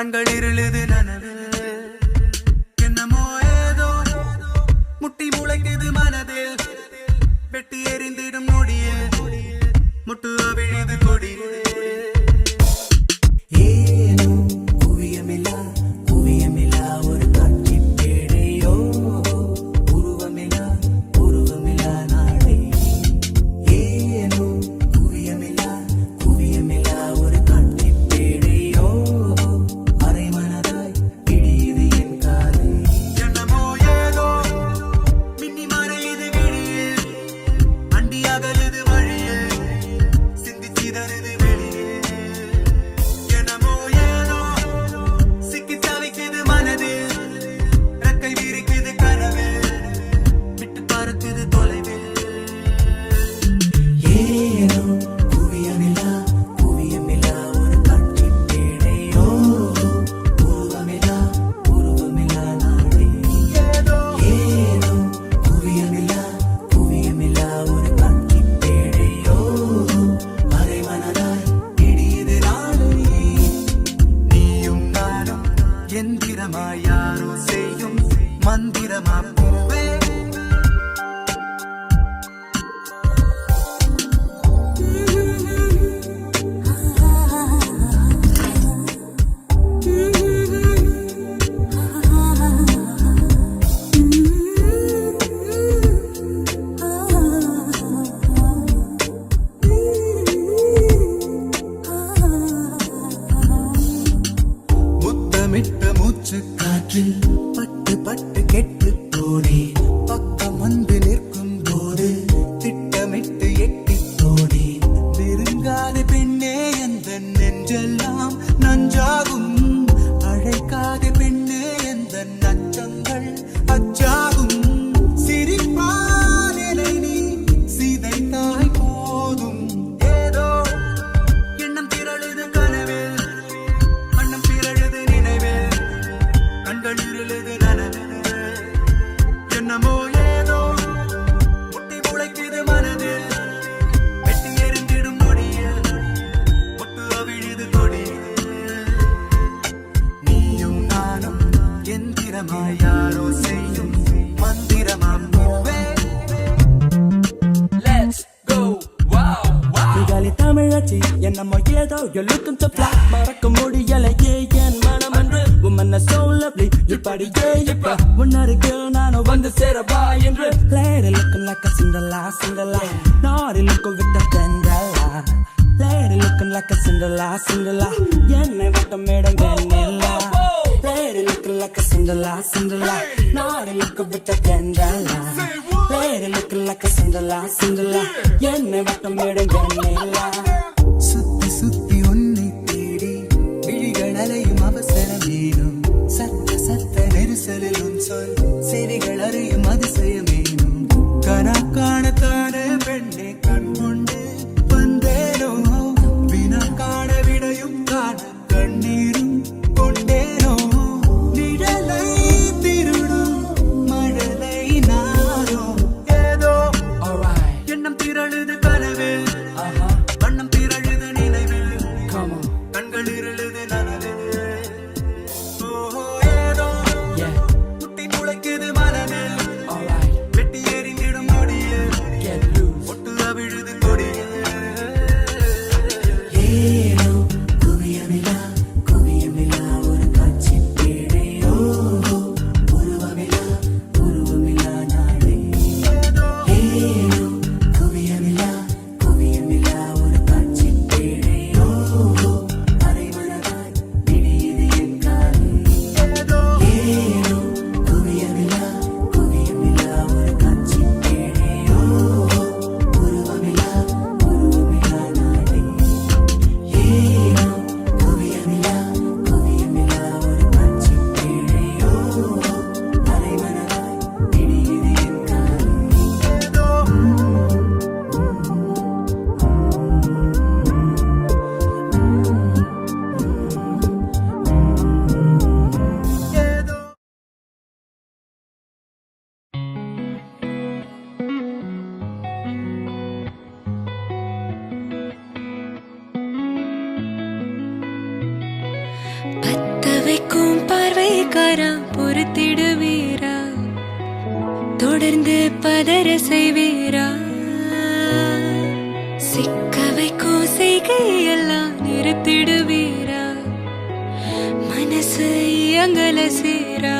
கண்கள் இருளுது நனவு என்னமோ ஏதோ முட்டி முளைக்குது மனதில். வெட்டி எறிந்திடும் நொடியில் முட்டு அவிழுது கொடியே. மந்திரமா யாரோ செய்யும் மந்திரமா மூவே லெட்ஸ் கோ வாவ் வாவ் தமிழச்சி என்னமோ ஏதோ யூ லுக்கிங் டு பிளாக் மறக்க முடியலையே என் மனம் என்று உன் மன சோ லவ்லி இப்படியே இப்ப உன்னருகில் நானும் வந்து சேரவா என்று Later looking like a Cinderella, Cinderella Naughty looking with the Cinderella Later looking like a Cinderella, Cinderella என்னை வட்டம் madam Vennila like a Cinderella Cinderella naughty looking with the Cinderella lady looking like a Cinderella Cinderella என்னை வட்டம் madam வெண்ணிலா சுத்தி சுத்தி உன்னை தேடி விழிகள் அலையும் அவசரம் வேணும் சத்த சத்த நெரிசலில் உன் சொல் செவிகள் அறியும் அதிசயமேனும் கரம் பொறுத்திடுவீரா? தொடர்ந்து பதற செய்வீரா சிக்க வைக்கும் செய்கையெல்லாம் நிறுத்திடுவீரா? மனசை அங்கல சீரா?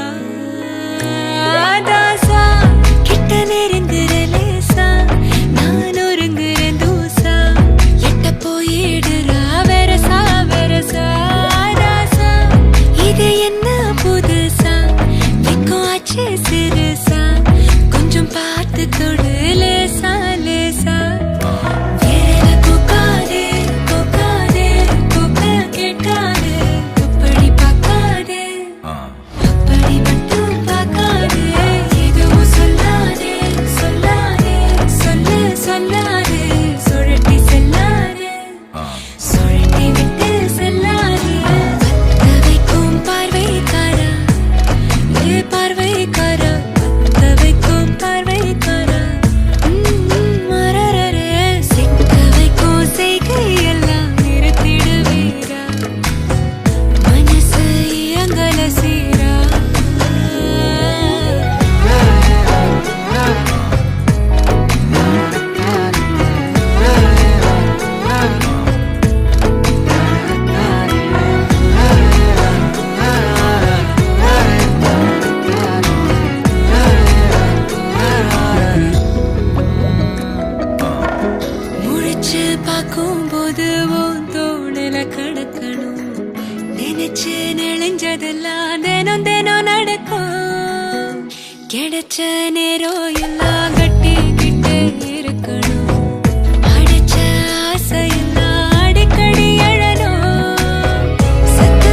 தினம் தினம் நடக்கும். கிடைச்ச நேரம் எல்லாம் கட்டிக்கிட்டு